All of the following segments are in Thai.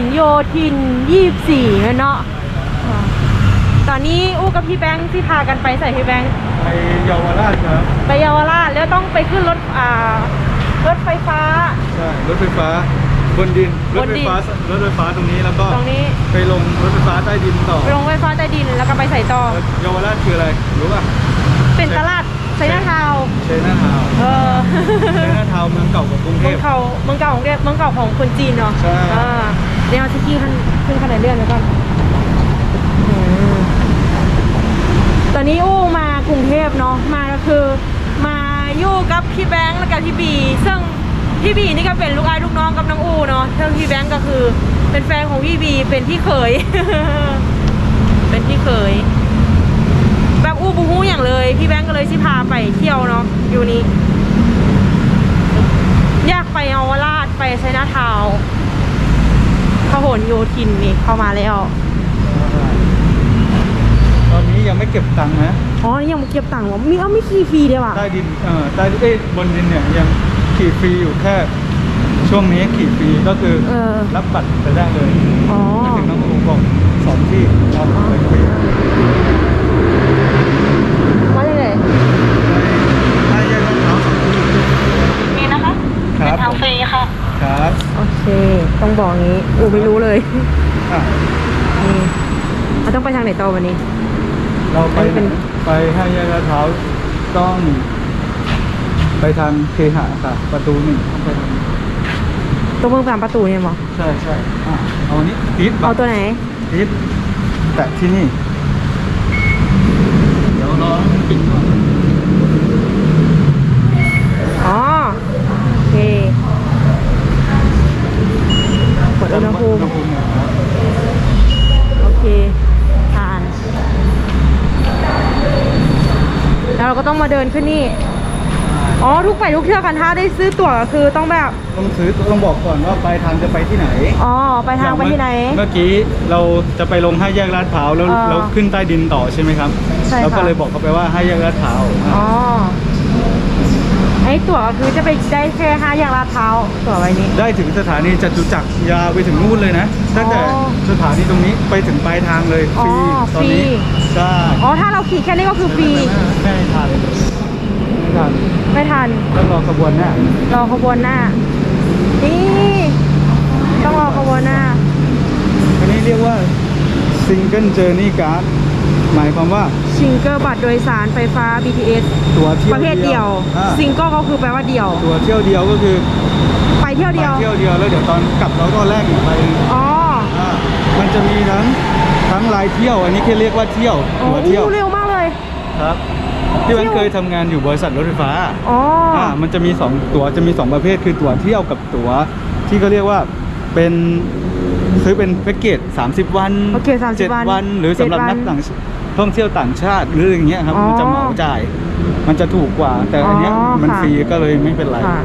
ลโยธิน 24 เนาะอ่าตอนนี้อู้กับพี่แบงค์ที่พากันไปใส่พี่แบงค์ไปเยาวราชครับ ไปเยาวราชแล้วต้องไปขึ้นรถอ่ารถไฟฟ้า ใช่ รถไฟฟ้าบนดินรบถนไฟดินฟ้ารถไฟฟ้าตรงนี้แล้วก็ตรงนี้ไปลงรถไฟฟ้าใต้ดินต่อไปลงไฟฟ้าใต้ดินแล้วก็ไปใส่ต่อแล้วเยาวราชคืออะไรรู้ป่ะเป็นตลาดไชน่าทาวน์เชน่าทาวน์เออเชน่าทาวน์เมืองเก่ากว่ากรุงเทเมืองพเก่าเมืองเก่าของเรียกเมืองเก่าของคนจีนเนาะใช่อ่า เดี๋ยวเอาที่ขี้ขึ้นขึ้นขนาดเลื่อนแล้วก่อนตอนนี้อู้มากรุงเทพเนาะมาก็คือ มาอยู่กับพี่แบงค์และกับพี่บี ซึ่งพี่บีนี่ก็เป็นลูกอ้ายลูกน้องกับน้องอู้เนาะซึ่งพี่แบงค์ก็คือเป็นแฟนของพี่บีเป็นพี่เขย เป็นพี่เขย แบบอู้บูฮู้อย่างเลย พี่แบงค์ก็เลยชิพาไปเที่ยวเนาะอยู่นี้ อยากไปเยาวราชไปไชน่าทาวน์ พหลโยธินนี่เข้ามาแล้ว ตอนนี้ยังไม่เก็บตังค์นะ อ๋อนี่ยังมาเก็บตังค์วะมีเอาไม่ขี่ฟรีเดียวอะใต้ดินเอ่อใต้เอ้ยบนดินเนี่ยยังขี่ฟรีอยู่แค่ ช่วงนี้ขี่ฟรีก็คือเออ รับบัตรไปได้เลยอ๋อถึงน้องอูบอกสองที่รับไปฟรีว่าเลยถ้าแยกรองเท้าสองที่นี่นะคะคเป็รับนทางฟรีค่ะ ครับโอ เค ต้องบอกงี้อูไม่รู้เลยอะนี่เราต้องไปทางไหนต่อวันนี้ เราไปอันนี้เป็น ไปให้แยกรองเท้าต้อง ไปทางเคหะค่ะ ประตูหนึ่งต้องไปทางนี้ตรงเมืองตามประตูเนี่ยหรอใช่ใช่อะเอาอันนี้พีทเอาตัวไหนพีทแตะที่นี่ เดี๋ยวรอปิดก่อน อ๋อ โอเคกดอุณหภูมิ อุณหภูมิเนี่ยครับ โอเคผ่าน แล้วเราก็ต้อง มาเดินขึ้นนี่ อ๋อ ทุกไปทุกเที่ยวกันถ้าได้ซื้อตั๋วก็คือต้องแบบ ต้องซื้อต้องบอกก่อนว่าปลายทางจะไปที่ไหนอ๋อ ไปทางไปที่ไหน เมื่อกี้เราจะไปลงห้าแยกลาดพร้าวแล้วอ่าเราขึ้นใต้ดินต่อใช่ไหมครับ ใช่เราก็ค่ะเลยบอกเขาไปว่าห้าแยกลาดพร้าวอ๋อไอ้ตั๋วก็คือจะไปได้แค่ห้าอย่างลาดพร้าวตั๋วไว้นี้ ได้ถึงสถานีจตุจักรยาวไปถึงนู่นเลยนะตั้งแต่อ๋อสถานีตรงนี้ไปถึงปลายทางเลยฟรีอ๋อตอนนี้ฟรี ใช่อ๋อถ้าเราขี่แค่นี้ก็คือฟรีไม่ทันไม่ทันไม่ทันต้องรอขบวนหน้ารอขบวนหน้า นี่ ต้องรอขบวนหน้า อันนี้เรียกว่า Single Journey Card หมายความว่าซิงเกิลบัตรโดยสารไฟฟ้า BTS ตัวเที่ยวประเภทเดียว อ่าซิงเกิลก็คือแปลว่าเดียว ตัวเที่ยวเดียวก็คือไปเที่ยวเดียว ไปเที่ยวเดียวแล้วเดี๋ยวตอนกลับเราก็แลกอีกไปอ๋ออ่ามันจะมีทั้งทั้งรายเที่ยว อันนี้แค่เรียกว่าเที่ยวโอ้ตัวเที่ยวโหเร็วมากเลย ครับที่มันเที่ยว เคยทำงานอยู่บริษัทรถไฟฟ้า อ๋ออ อ่ามันจะมีสองตัวจะมีสองประเภทคือตั๋วเที่ยวกับตั๋วที่เขาเรียกว่าเป็นซื้อเป็นแพ็กเกจ30 วันโอเค30จ็ดวันวันหรือสำหรับเจ็ดวันนักต่างช ท่องเที่ยวต่างชาติหรืออย่างเงี้ยครับ อ๋อมันจะเหมาจ่าย มันจะถูกกว่า แต่อันเนี้ยอ๋อมันค่ะ ฟรีก็เลยไม่เป็นไรค่ะ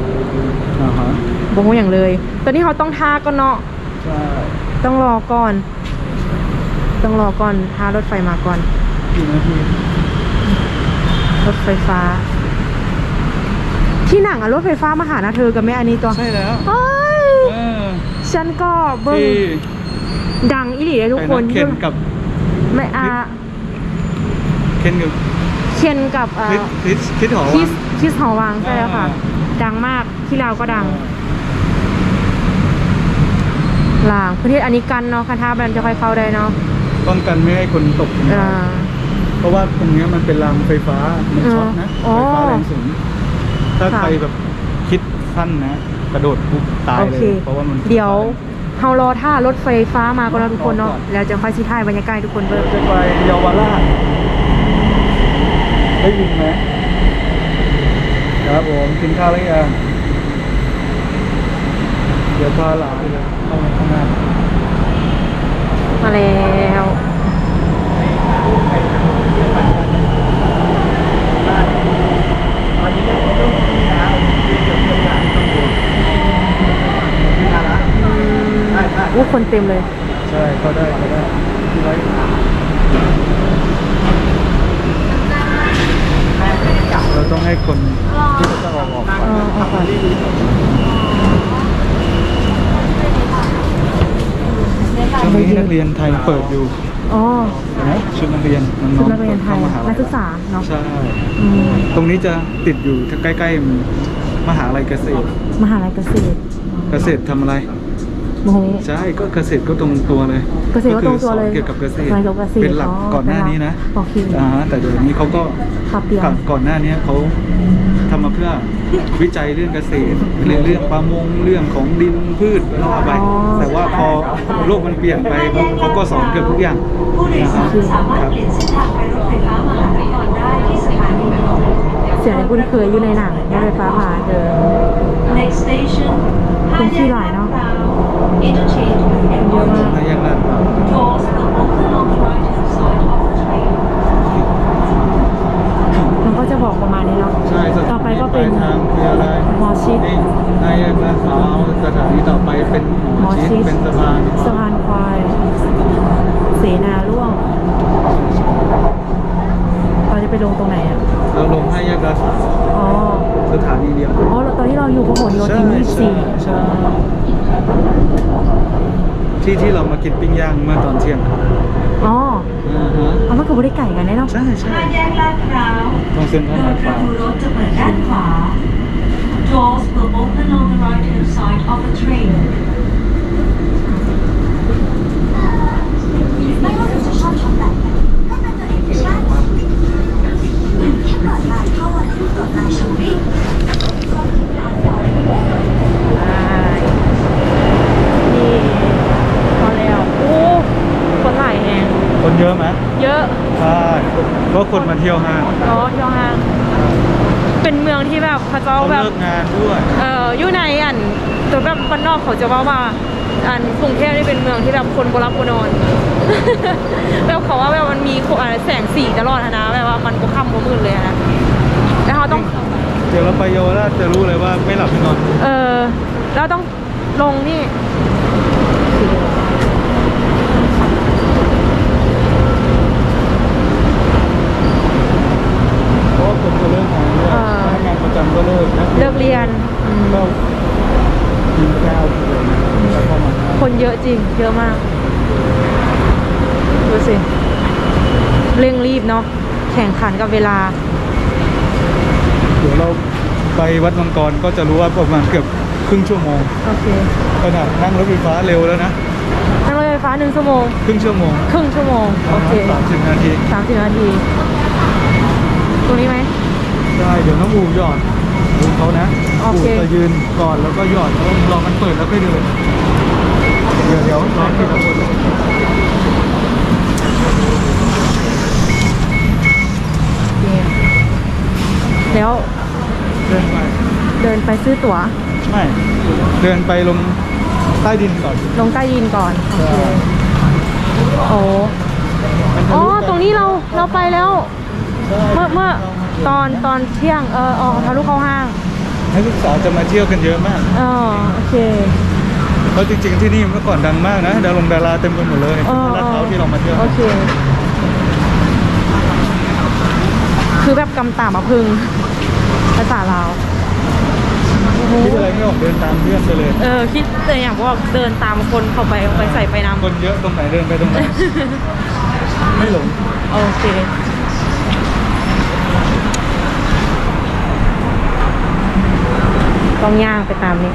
อ่าฮะบอกว่าอย่างเลย ตอนนี้เขาต้องทาก่อนเนาะ ใช่ต้องรอก่อน ต้องรอก่อนทารถไฟมาก่อน กี่นาทีรถไฟฟ้า ที่หนังอะรถไฟฟ้ามาหานะเธอกับแม่อันนี้ตัวใช่แล้วเอ้ยเออฉันก็เบิ้งที่ดังอีหลีเลยทุกคนไปะเคนกับ ไม่อาเคนกับเคนกับอ่าคริสคริสคริสหอคิวัสงคิสหอวังใช่แล้วค่ะ อ่ ดังมากที่ลาวก็ดังลางประเทศอันนี้กันเนาะคันท่ามันจะค่อยเข้าได้เนาะป้องกันไม่ให้คนตกลงอ่ามาเพราะว่าตรงเนี้ยมันเป็นรางไฟฟ้ามันช็อตนะอ๋อไฟฟ้าแรงสูง ถ้าค่ะ ใครแบบคิดสั้นนะ กระโดดปุ๊บตายโอเลเคย เพราะว่ามัน เดี๋ยวเฮารอท่ารถไฟฟ้ามาก่อนนะทุกคนเนาะแล้วจะค่อยสิถ่ายบรรยากาศให้ทุกคนเบิ่ง จะไปเยาวราช ได้ยินไหมครับผมกินข้าวแล้วยังเดี๋ยวพาหลานเข้ามาข้างหน้ามาแล้วอู้คนเต็มเลย ใช่เขาได้เขาได้ที่ไว้เรา ต้องให้คนที่เขาจะออกออกก่อนเออเอาก่อนนักเรียนไทยเปิดอยู่อ๋อเห็นไหมชุดนักเรียนน้องๆชุดนักเรียนไทยข้ามหาลันักศึกษาเนาะใช่อืมตรงนี้จะติดอยู่ใกล้ๆมหาลัยเกษตร มหาลัยเกษตร เกษตรทำอะไร โอ้โหใช่ก็เกษตรก็ตรงตัวเลยเกษตรก็ตรงตัวเลยคือสอนเกี่ยวกับเกษตรสอนเกี่ยวกับเกษตรเป็นหลักอ๋อก่อนหน้านี้นะโอเคอ่าแต่เดี๋ยวนี้เขาก็ปรับเปลี่ยนก่อนก่อนหน้านี้เขาทำมาเพื่อวิจัยเรื่องเกษตรเรื่องเรื่องประมงเรื่องของดินพืชแล้วว่าไปอ๋อแต่ว่าพอโลกมันเปลี่ยนไปเขาเขาก็สอนเกือบทุกอย่างผู้โดยสารนะสามารถครับเปลี่ยนเส้นทางไปรถไฟฟ้ามหานครได้ที่สถานีเสียงที่คุ้นเคยอยู่ในหนังรถไฟฟ้าผ่านเจอ Next station คนที่หลายเนอะ Interchange with เยอะ M1 มาก ถ้าแยกลาดพร้าว Doors will open on the right hand side of the train มันก็จะบอกประมาณนี้เนาะ ใช่สถานี ต่อไปก็เป็น ลายทางคืออะไร หมอชิด นี่นายลาดพร้าวสถานีต่อไปเป็นห ห ม ม อ อ ชิ ชิ ด ด เป็นสะพาน สะพานควาย เสนาร่วง เราจะไปลงตรงไหนอะ เราลงให้แยกลาดพร้าว อ๋อ สถานีเดียว อ๋อ ตอนที่เราอยู่พหลโยธินยี่สี่ ใช่ ที่ที่เรามากินปิ้งย่างเมื่อตอนเที่ยงอ๋ออ่าฮะเอามันกับบริไก่กันแน่เนาะใช่ใช่ห้าแยกลาดพร้าวตรงเซ็นทรัลโดลายดพประร้าวตูรถจะเปิดด้านขวา Doors will open on the right hand side of the train ไม่ว่าคุณจะชอบช็อปแบบไหนให้เป็นตัวเองได้แค่เปิดไลน์เข้าวันที่กดไลน์ช้อปปิ้ง นี่พอแล้ว โอ้ คนหลายแหง คนเยอะไหม เยอะ ใช่ก็คนมาเที่ยวห้างเนาะเที่ยวห้าง เป็นเมืองที่แบบเขาเจ้าเขาแบบเลิกงานด้วยเอ่ออยู่ในอันตัวแบบบ้านนอกเขาจะว่าว่า อันกรุงเทพนี่เป็นเมืองที่แบบคนโบราณโบนอน แบบเขาว่าแบบมันมีอะไรแสงสีตลอดอะนะแบบว่ามันก็ค่ำก็มืดเลยอะนะแล้วเขาต้อง เดี๋ยวเราไปเยาวราชจะรู้เลยว่าไม่หลับไม่นอน เออเราต้องลงนี่ เพราะว่าคน ก็เลิกงานด้วยอ่าพนักงานประจำก็เลิกนะเลิกเรียนอืมก็กินข้าวเลยนะแล้วก็มาห้างคนเยอะจริง เยอะมาก ดูสิ เร่งรีบเนาะแข่งขันกับเวลา เดี๋ยวเราไปวัดมังกรก็จะรู้ว่าประมาณเกือบครึ่งชั่วโมงโอเคขนาดนั่งรถไฟฟ้าเร็วแล้วนะนั่งรถไฟฟ้าหนึ่งชั่วโมง ครึ่งชั่วโมงครึ่งชั่วโมง โอเคสามสิบนาทีสามสิบนาที ตรงนี้ไหม ได้เดี๋ยวน้องอูหยอดดูเขานะโออูเค จะยืนก่อนแล้วก็หยอดแล้วรอมันเปิดแล้วค่อยเดินเดี๋ยวเดี๋ยวรอทีละคนโอเคแล้วเดินไปเดินไปซื้อตั๋ว ไม่เดินไปลงใต้ดินก่อน ลงใต้ดินก่อนโอเคโอ้มันทะอ๋อ ลุกัตรงนี้เราเราไปแล้วใช่ เมื่อเมื่อตอนตอนเที่ยงเอออ๋อทะลุเข้าห้างนักศึกษาจะมาเที่ยวกันเยอะมากเออโอเคเพราะจริงๆที่นี่เมื่อก่อนดังมากนะดารงดาราเต็มไปหมดเลยเออลาดพร้าวที่เรามาเที่ยวโอเค คือแบบกำตามาพึ่งภาษาลาวโอ้โหคิดอะไรไม่ออกเดินตามเพื่อนไปเลย เออคิดแต่อย่างว่าเดินตามคนเข้าไปไปใส่ไปน้ำคนเยอะตรงไหนเดินไปตรงไหนไม่หลงโอเค ต้องย่างไปตามนี้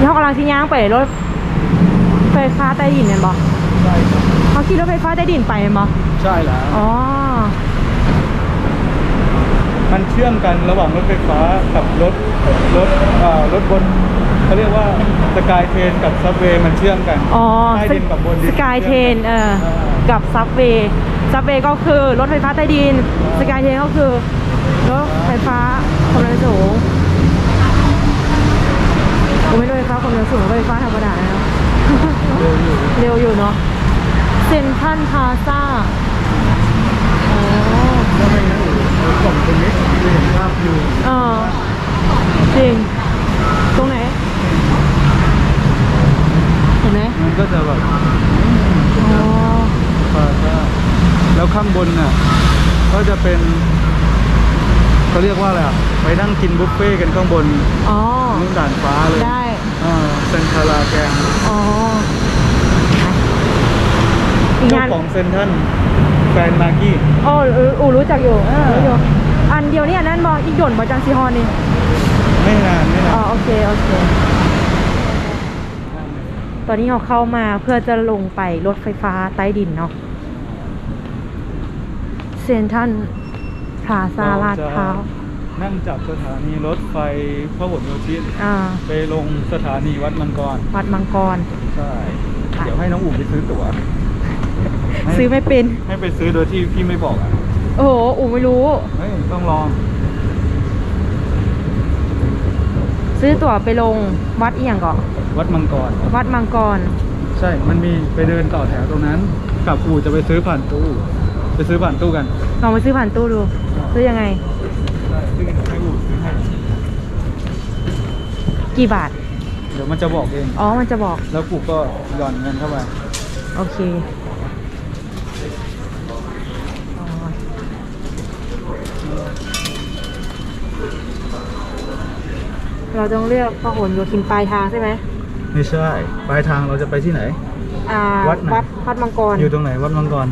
แล้วกำลังที่ย่างไปรถไฟฟ้าใต้ดินเนี่ยบอกใช่ครับเขาขี่รถไฟฟ้าใต้ดินไปเนี่ยบอกใช่แล้วอ๋อ มันเชื่อมกันระหว่างรถไฟฟ้ากับรถรถเอ่อรถบนเขาเรียกว่าสกายเทรนกับซับเวย์มันเชื่อมกันอ๋อใต้ดินกับบนดินสกายเทนเอออ่ากับซับเวย์ซับเวย์ก็คือรถไฟฟ้าใต้ดินสกายเทนก็คือรถไฟฟ้าความเร็วสูงผมไม่รถไฟฟ้าความเร็วสูงรถไฟฟ้าธรรมดานะเร็วอยู่เร็วอยู่เนาะเซนทันพาซ่า ตรงนี้จะเห็นภาพอยู่อ๋อจริง ตรงไหน เห็นไหมมันก็จะแบบอ๋อ ปลาแล้วข้างบนน่ะก็จะเป็นเขาเรียกว่าอะไรอะไปนั่งกินบุฟเฟ่ต์กันข้างบนอ๋อ นู่นด่านฟ้าเลยได้ อ่าเซนทาราแกงอ๋ออีกเจ้าของเซนทรัน แฟนมากกี้อ๋อเอออูรู้จักอยู่รู้อยู่อันเดียวนี่อันนั้นบออีกหย่นบอจังซีฮอนนี่ไม่นานไม่นาอ๋อนโอเคโอเค ตอนนี้เราเข้ามาเพื่อจะลงไปรถไฟฟ้าใต้ดินเนาะเซนทรันพลาซาลาดพร้าวนั่งจากสถานีรถไฟพหลโยธินอ่าไปลงสถานีวัดมังกร วัดมังกร ใช่ เดี๋ยวให้น้องอู๋ไปซื้อตั๋วให้ ซื้อไม่เป็น ให้ไปซื้อโดยที่พี่ไม่บอกอะโอ้โหอูไม่รู้ เฮ้ยต้องลอง ซื้อตั๋วไปลงวัดอีหยังก่อนวัดมังกร วัดมังกร ใช่ มันมีไปเดินต่อแถวตรงนั้น กับอู๋จะไปซื้อผ่านตู้ ไปซื้อผ่านตู้กัน ลองไปซื้อผ่านตู้ดู ซื้อยังไงใช่ซื้อให้อู๋ซื้อให้ กี่บาท เดี๋ยวมันจะบอกเอง อ๋อ มันจะบอก แล้วกูก็หย่อนเงินเข้าไป โอเคอ๋อ เราต้องเลือกพหลโยธินปลายทางใช่ไหมไม่ใช่ ปลายทางเราจะไปที่ไหน อ่าวัดไหน วัดวัดมังกรอยู่ตรงไหนวัดมังกร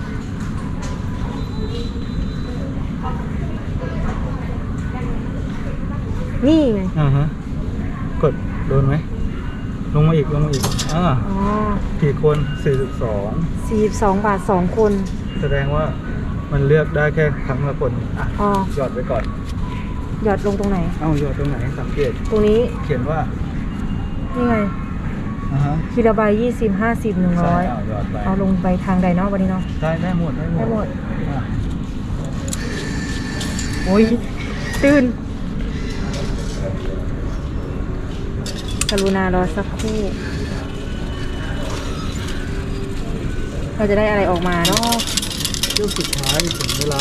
นี่ไงอ่าฮะ กดโดนไหม ลงมาอีกลงมาอีก อ่าอ๋อกี่คนสี่สิบสองสี่สองบาทสองคนแสดงว่ามันเลือกได้แค่ครั้งละคน อะ อ๋อหยอดไปก่อน หยอดลงตรงไหน เอ้าหยอดตรงไหนสังเกตตรงนี้เขียนว่านี่ไงอ่าฮะทีละใบยี่สิบห้าสิบหนึ่งใช่ร้อยเอาหยอดไปเอาลงไปทางใดเนาะวันนี้เนาะ ได้ได้หมดได้หมดได้หมด อะโอ้ยตื่น กรุณารอสักครู่เราจะได้อะไรออกมาเนาะช่วงสุดท้ายถึงเวลา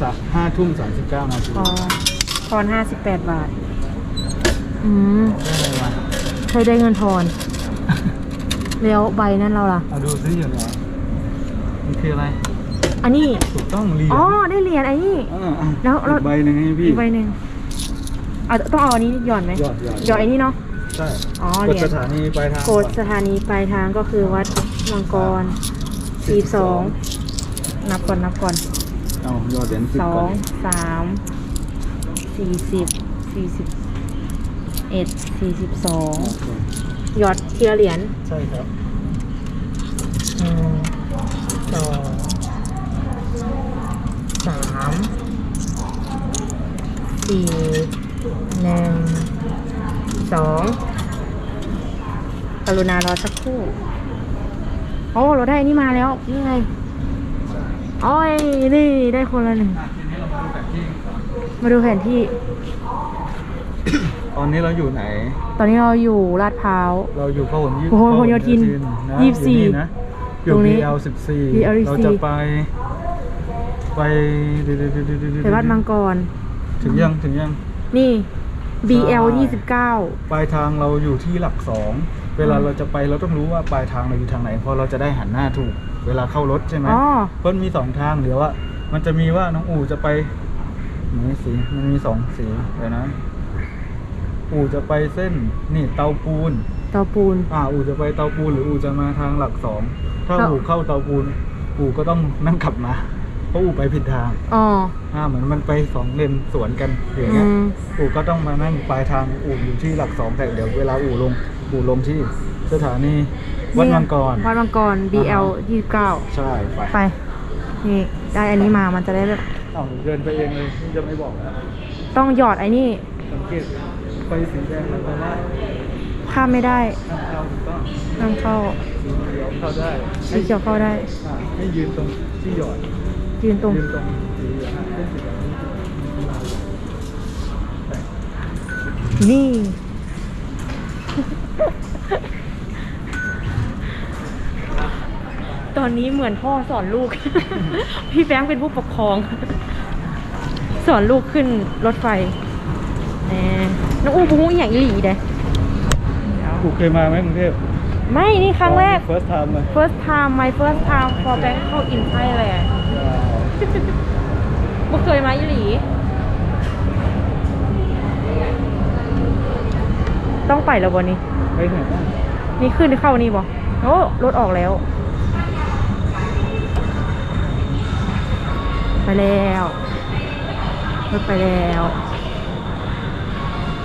สักห้าทุ่มสามสิบเก้านาทีพอ ทอนห้าสิบแปดบาท อืมได้อะไรมาเคยได้เงินทอน แล้วใบนั้นเราล่ะ เอาดูซิอยู่ไหนมันคืออะไร อันนี้ ถูกต้องเหรียญอ๋อ ได้เหรียญไอ้นี่าอะแล้วแล้วอีกใบหนึ่งให้พี่ อีกใบหนึ่งเอาต้องเอาอันนี้หย่อนไหมหยอดหยอดหย่อนไอ้นี่เนาะ ใช่อ๋อกเหดรียญสถานีปลายทางโกดสถานีปลายทางก็คือวัดมังกรสี่สองนับก่อนนับก่อน เอาหยอดเหรียญสิบสอก่องนสาม สี่สิบสี่สิบเอ็ดสี่สิบสองหยอดทีละเหรียญใช่ครับหนึ่งสองสามสี่หนึ่งสองกรุณารอสักครู่ โอ้ เราได้อันนี่มาแล้ว นี่ไง โอ้ย นี่ ได้คนละหนึ่ง มาดูแผนที่ ตอนนี้เราอยู่ไหน ตอนนี้เราอยู่ลาดพร้าว เราอยู่พหลพหลโยธินนะยี่สิบสี่อยู่นี่นะอยู่ ตรงนี้ BL สิบสี่ BL เราจะไป ไปเดี๋ยวๆๆๆๆไปวัดมังกร ถึงยังถึงยัง นี่ BL ใช่ยี่สิบเก้าปลายทางเราอยู่ที่หลักสอง เวลาอืมเราจะไปเราต้องรู้ว่าปลายทางเราอยู่ทางไหนเพราะเราจะได้หันหน้าถูก เวลาเข้ารถใช่ไหมอ๋อ เพราะมันมีสองทางเดี๋ยวว่ามันจะมีว่าน้องอูจะไป นี่สีมันมีสองสีเดี๋ยวนะอูจะไปเส้นนี่เตาปูน เตาปูน อ่า อูจะไปเตาปูนหรืออูจะมาทางหลักสองถ้าครับอูเข้าเตาปูน อูก็ต้องนั่งขับมาเพราะอูไปผิดทาง อ๋อ อ่าเหมือนมันไปสองเลนสวนกันอย่างอืเงี้ยมอูก็ต้องมานั่งปลายทางอูอยู่ที่หลักสองแต่เดี๋ยวเวลาอูลงอูลงที่สถานีวัดมังกรวัดมังกร BL ยี่สิบเก้าใช่ไปไป นี่ ได้อันนี้มามันจะได้แบบเอ้าเดินไปเองเลยนี่จะไม่บอกนะต้องหยอดไอ้นี่สังเกตไฟสีแดงแล้วก็ว่าข้ามไม่ได้ห้ามเข้าถูกต้องนำเข้าสีเขียวเข้าได้สีเขียวเข้าได้ อ่าให้ยืนตรงที่หยอดยืนตรงยืนตรงสีเหลืองอะเส้นสีเหลืองนี่ นี่ ตอนนี้เหมือนพ่อสอนลูก พี่แบงค์เป็นผู้ปกครอง สอนลูกขึ้นรถไฟแหมน้องอู้บุ้งอหย่างอีหลีเด้กูเคยมาไหมกรุงเทพไม่นี่ครั้งแรก first time เลย first time my first time for Bangkok in Thailand ว้าวบ่เคยมาอีหลี ต้องไปแล้วบนนี้ไปไหนบ้างนี่ขึ้นเข้านี่บ่โอ้รถออกแล้ว ไปแล้วรถไปแล้ว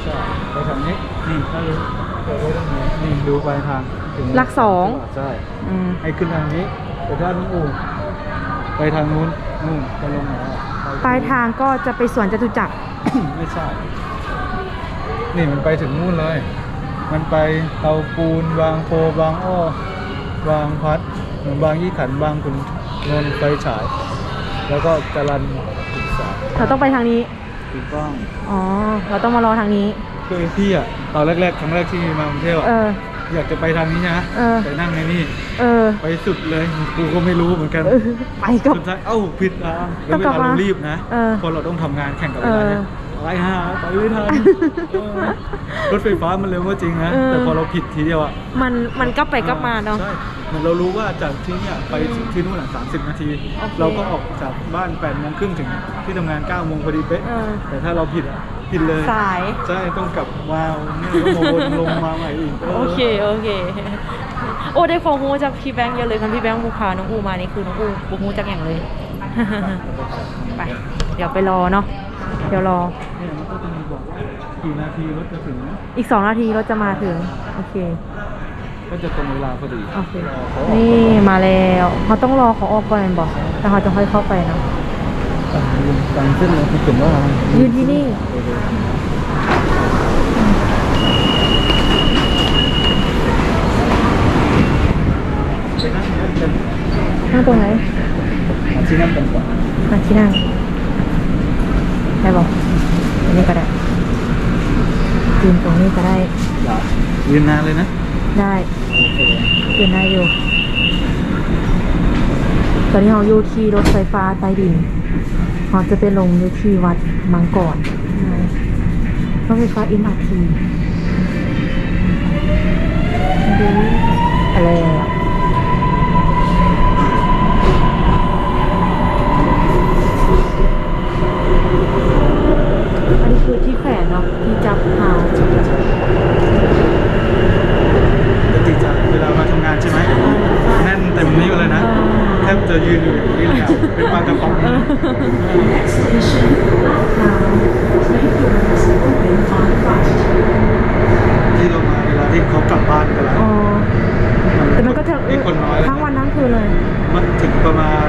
ใช่ไปทางนี้นี่ถ้ารู้เดี๋ยวไว้ตรงนี้นี่ดูปลายทางถึงหลักสองใช่อืมให้ขึ้นทางนี้ไปด้านนู้นอู่ไปทางนู้นนู่นจะลงไหนอะปลายทางก็จะไปสวนจตุจักรไม่ใช่นี่มันไปถึงนู่นเลย มันไปเตาปูนบางโพบางอ้อบางพัดบางยี่ขันบางขุนนนท์ไฟฉาย แล้วก็จรันศึกษาเราต้องไปทางนี้ ถูกต้อง อ๋อ เราต้องมารอทางนี้ คือพี่อะตอนแรกๆครั้งแรกที่มากรุงเทพอะเออ อยากจะไปทางนี้นะเออไปนั่งในนี่เออ ไปสุดเลยกูก็ไม่รู้เหมือนกันเออไปกับ สุดท้ายเอ้าผิดทางต้แล้อวงเวกลับลามาเรารีบนะเออ เพอเราต้องทำงานแข่งกับเวลาเนี่ยเออ ไปหาไปไม่ทันเออรถไฟฟ้ามันเร็วก็จริงนะ เออ แต่พอเราผิดทีเดียวอะมันมันกลับไปกลับมาเนาะ ใช่เหมือนเรารู้ว่าจากที่เนี่ยไปถึงที่นู่นหลังสามสิบนาที โอเคเราก็ออกจากบ้านแปดโมงครึ่งถึงที่ทำงานเก้าโมงพอดีเป๊ะ เออ แต่ถ้าเราผิดอะผิดเลย สาย ใช่ต้องกลับมาเนี่ยก็มาวนลงมาใหม่อีกโอเค โอเค โอ้ได้ความรู้จากพี่แบงค์เยอะเลยคันพี่แบงค์ภูพาน้องอูมานี่คือน้องอูบุรู้จักอย่างเลย ไป เดี๋ยวไปรอเนาะ เดี๋ยวรอ กี่นาทีรถจะถึงอีกสองนาทีรถจะมาถึง โอเค ก็จะตรงเวลาพอดีโอเครอเขาออกนี่มาแล้วเขาต้องรอเขาออกก่อนบอกแต่เขาจะค่อยเข้าไปเนาะตามเส้นเลยที่เขียนว่ายืนที่นี่ไปนั่งนั่งกันนั่งตรงไหนอาที่นั่งกันก่อนนั่งที่นั่งได้บอกอันนี้ก็ได้ ยืนตรงนี้ก็ได้อย่ายืนนานเลยนะ ได้โอเคยืนได้อยู่ ตอนนี้เราอยู่ที่รถไฟฟ้าใต้ดินเราจะไปลงอยู่ที่วัดมังกรรถไฟฟ้าอินอาทีดูอะไรอะอันนี้คือที่แขวนเนาะที่จับหาง ปกติจะเวลามาทำงานใช่ไหมแน่นเต็มนี้เลยนะ แทบจะยืนอยู่อย่างนี้เลยอะเป็นปลากระป๋องนะ Station now. Open on right. ที่เรามาเวลาที่เขากลับบ้านกันแล้ว อ๋อ แต่มันก็จะ นี่คนน้อยแล้ว ทั้งวันทั้งคืนเลย มันถึงประมาณ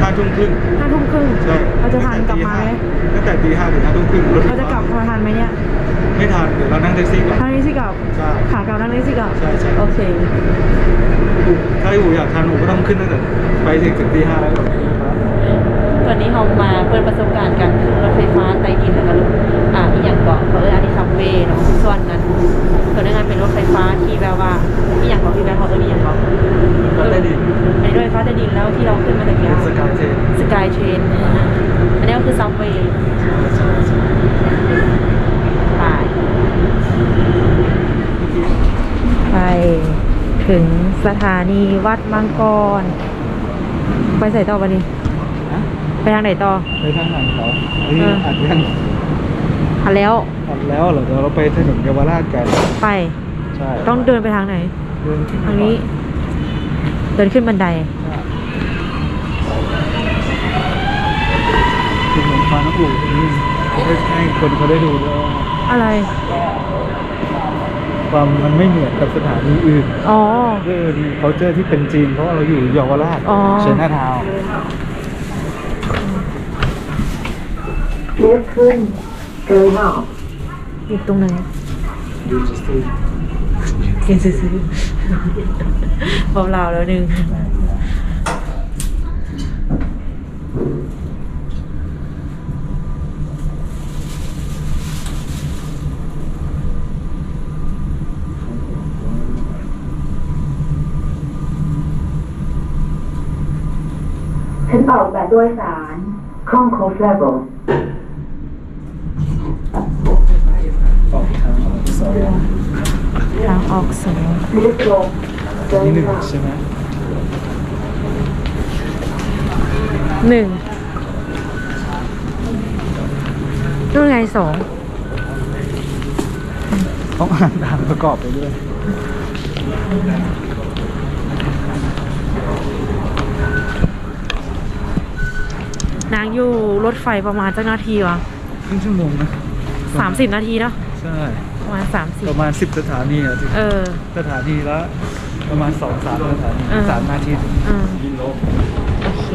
ห้าทุ่มครึ่ง ห้าทุ่มครึ่ง ใช่ เราจะทันกลับมาไหม ตั้งแต่ตีห้าถึงห้าทุ่มครึ่งรถไฟ เราจะกลับมาทันไหมเนี่ย ไม่ทันเดี๋ยวเรานั่งแท็กซี่ก่อน ทางนี้สิกลับ ใช่ ขากลับทางนี้สิกลับ ใช่ใช่ โอเค ถ้าอูอยากทานอูก็ต้องขึ้นตั้งแต่ไปถึงถึงตีห้าแล้วตอนนี้เรามาเปิดประสบการณ์การขึ้นรถไฟฟ้าใต้ดินแล้วก็รถอ่าอีกอย่างเกาะเขาเรียกอันนี้ซับเวย์เนาะส่วนนั้นส่วนนั้นเป็นรถไฟฟ้าที่แบบว่าอีกอย่างเกาะที่แบบเขาเรียกอีกอย่างเกาะก็ได้ดีอันนี้รถไฟฟ้าใต้ดินแล้วที่เราขึ้นมาตะกี้เป็นสกายเทรนสกายเทรนอันนี้ก็คือซับเวย์ไปไป ถึงสถานีวัดมังกร ไปใส่ต่อวันนี้นะไปทางไหนต่อ ไปทางไหนเขาเฮ้ยเอออัดยังทันแล้ว อัดแล้วเหรอเดี๋ยวเราไปถนนเยาวราชกัน ไป ใช่ต้องเดินไปทางไหน เดินขึ้ทางนี้ เดินขึ้นบันไดคือเหมือนฟ้าน้ำอู่ตรงนี้ให้ให้คนเขาได้ดูด้วยว่าอะไร ความมันไม่เหมือนกับสถานีอื่นอ๋อเออดีเขาเจอที่เป็นจีนเพราะว่าเราอยู่เยาวราชอ๋อ เชนหน้าทาวน์เลี้ยวขึ้น going up อยู่ตรงไหนดูจะซื้อเกินซื้อๆเบาๆแล้วหนึง ฉันออกแบบโดยสาร Concourse Level ออกทางออกสองออกสองนี่หนึ่งใช่ไหมหนึ่งนู่นไงสองต้องอ่านตามประกอบไปด้วย นางอยู่รถไฟประมาณจักนาทีวะครึ่งชั่วโมงนะสามสิบนาทีเนาะใช่ประมาณสามสิบประมาณสิบสถานีอะถึงเออ สถานีละประมาณสองสามสถานีเออ สามนาทีถึงอืมโอเค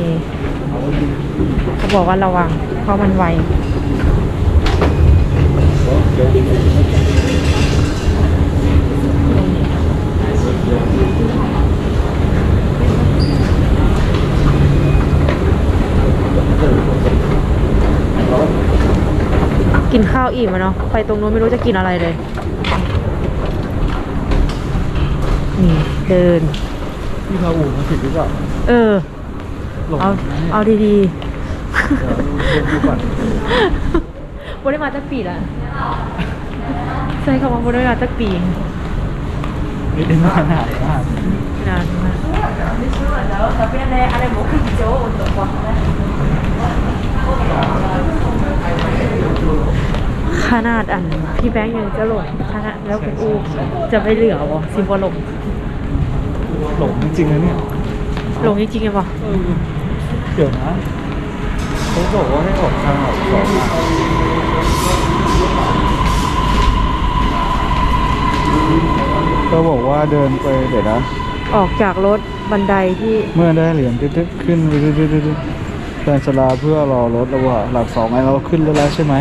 เขาบอกว่าระวังเพราะมันไว กินข้าวอิ่มอะเนาะไปตรงนู้นไม่รู้จะกินอะไรเลยนี่เดินที่เราอู่มาผิดหรือเปล่าเออ หลงเอานะเนี่ยเอาดีเดี๋ยวเดินดูก่อนๆบริมาจักปีละใช่คำว่าบริมาจักปีนี่เดินมาหายมากนานมากขนา ดอันพี่แบงค์ยังจะหลงขนาดแล้วคุณอูจะไม่เหลือวะซิมบอลงหลงจริงๆนะเนี่ยหลงจริงๆไงปะเออเดี๋ยวนะเขาบอกว่าให้ออกทางออกสองอะเขาบอกว่าเดินไปเดี๋ยวนะ ออกจากรถบันไดที่เมื่อได้เหรียญตึ๊ดๆขึ้นไปตึ๊ดๆ ๆแฟนชลาเพื่อรอรถแล้วว่าหลักสองไอ้เราขึ้นแล้วแล้วใช่ไหม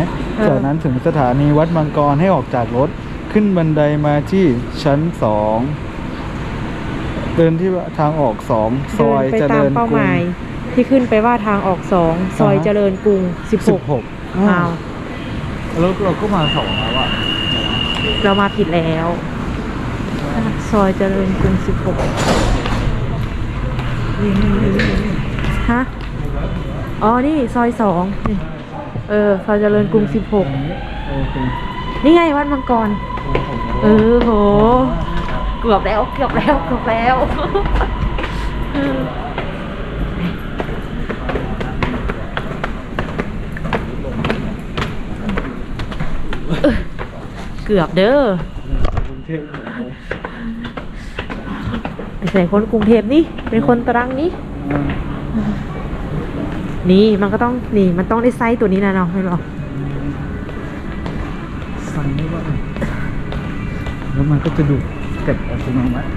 จากนั้นถึงสถานีวัดมังกรให้ออกจากรถ ขึ้นบันไดมาที่ชั้นสองเดินที่ทางออกสองซเดิอนยไปเจตาริมญเป้ากหรุงมายที่ขึ้นไปว่าทางออกสองซอยอ่าฮะเจริญกรุงสิบหสิกบหกอ้าวแล้วเราก็มาสองแล้วอะเรามาผิดแล้ว ซอยเจริญกรุงสิบหกฮะ อ๋อ นี่ซอยสองนี่เออซอยเจริญกรุงสิบหกโอเคนี่ไงวัดมังกร เออโห เกือบแล้ว เกือบแล้ว เกือบแล้วเออเกือบเด้อกรุงเทพไม่ใช่คนกรุงเทพนี่ เป็นคนตรังนี่อ่า นี่มันก็ต้องนี่มันต้องได้ไซส์ตัวนี้นะเนาะไม่หรอสั่งได้ว่าแล้วมันก็จะดูดเก็บอัตโนมัติ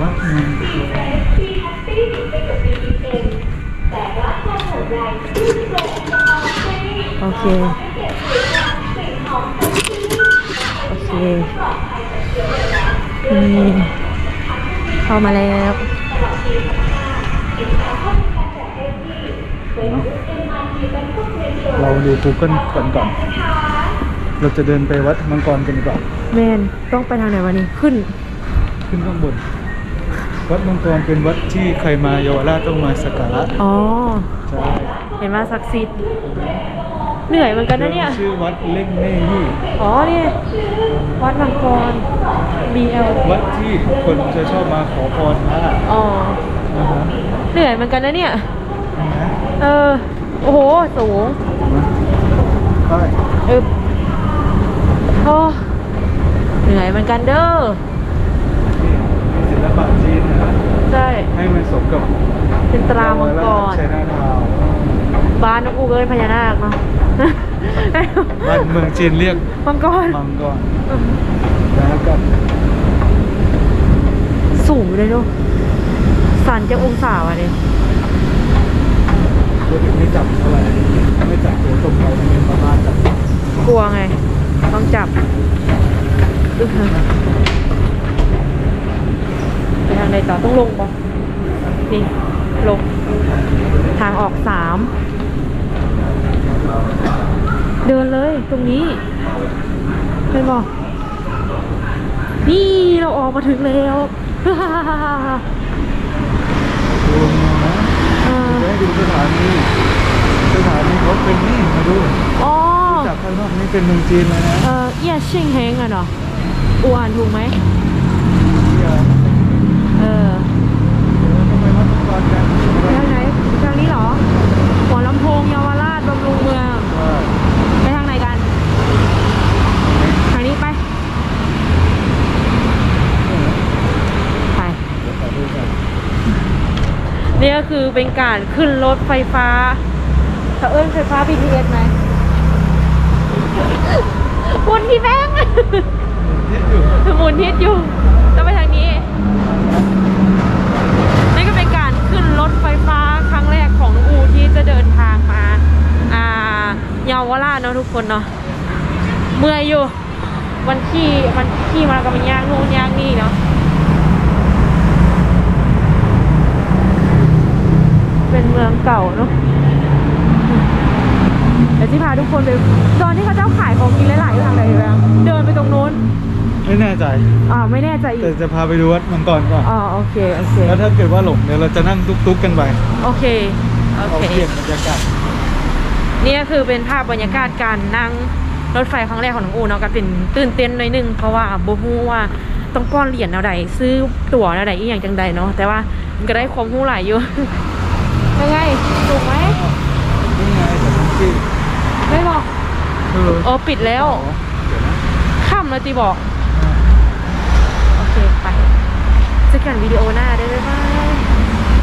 วัดมันโอเค โอเคนี่เข้ามาแล้ว เราดู Google ก่อนก่อน เราจะเดินไปวัดมังกรกันดีกว่าแมนต้องไปทางไหนวะนี่ขึ้น ขึ้นข้างบน วัดมังกรเป็นวัดที่ใครมาเยาวราชต้องมาสักการะอ๋อ ใช่เห็นว่าศักดิ์สิทธิ์เหนื่อยเหมือนกันนะเนี่ย ชื่อวัดเล่งเน่ยี่อ๋อเนี่ยวัดมังกร BL วัดที่คนจะชอบมาขอพรพระอ๋อนะฮะเหนื่อยเหมือนกันนะเนี่ยเห็นไหมเออ โอ้โห สูงใช่เออโอ้เหนื่อยเหมือนกันเด้อนี่มีศิลปะจีนนะใช่ ให้มันสมกับเป็นตรามังกร ใช้หน้าทาวน์บ้านนกอูกเอ้ยพญานาคเนาะ บ้านเมืองจีนเรียกมังกร มังกรแล้วกัน สูงอยู่เลยเนาะสันจะองศาวะเนี่ยตัวถึงไม่จับเท่าไหร่ไม่จับตัวตรงเราเป็นประมาณจับกลัวไง ต้องจับอึ๊ะไปทางใดต่อต้องลงปะนี่ ลง ทางออกสามเดินเลยตรงนี้เห็นบอกนี่เราออกมาถึงแล้ว ดูนะจะให้ดูสถานีสถานีเขาเป็นนี่มาดูอ๋อจากข้างนอกนี่เป็นเมืองจีนเลยนะเออเอียชิงเฮงอะเนาะอ้วนถูกไหมเออทางไหนทางนี้เหรอหัวลำโพงเยาวราชบำรุงเมือง ขวคือเป็นการขึ้นรถไฟฟ้าเขาเอิ้นไฟฟ้า BTS ไหมหมุนที่แบงค์ทิศอยู่หมุนทิศอยู่ต้องไปทางนี้ นี่ก็เป็นการขึ้นรถไฟฟ้าครั้งแรกของน้องอูที่จะเดินทางมา อ่าเยาวราชเนาะทุกคนเนาะ เมื่อยอยู่ วันขี่มันขี่มาแล้วก็มันย่างนู่นย่างนี่เนาะ เป็นเมืองเก่าเนาะเดี๋ยวที่พาทุกคนไปตอนที่เขาเจ้าขายของกินหลายๆอย่างเลยแบบเดินไปตรงนู้นไม่แน่ใจอ่าไม่แน่ใจอีแต่กจะพาไปดูวัดมังกรก่อนอ๋อโอเคโอเคแล้วถ้าเกิดว่าหลงเดี๋ยวเราจะนั่งตุ๊กๆกันไปโอเคโอเอาเคเปลี่ยนบรรยากาศนี่ก็คือเป็นภาพบรรยากาศการนั่งรถไฟครั้งแรกของน้องอูเนาะก็เป็นตื่นเต้นหน่อยหนึงเพราะว่าโบฮู้ว่าต้องป้อนเหรียญเอาใดซื้อตั๋วเอาใดอีกอย่างจังใดเนาะแต่ว่ามันก็ได้ความรู้หลายอยู่ ยังไงถูกไหมนี่ไงแต่ทั้งที่ไม่บอกเออเออปิดแล้ว เดี๋ยวนะค่ำแล้วตีบอก โอเค ไปเจอกันวิดีโอหน้าได้ไหมบ้าย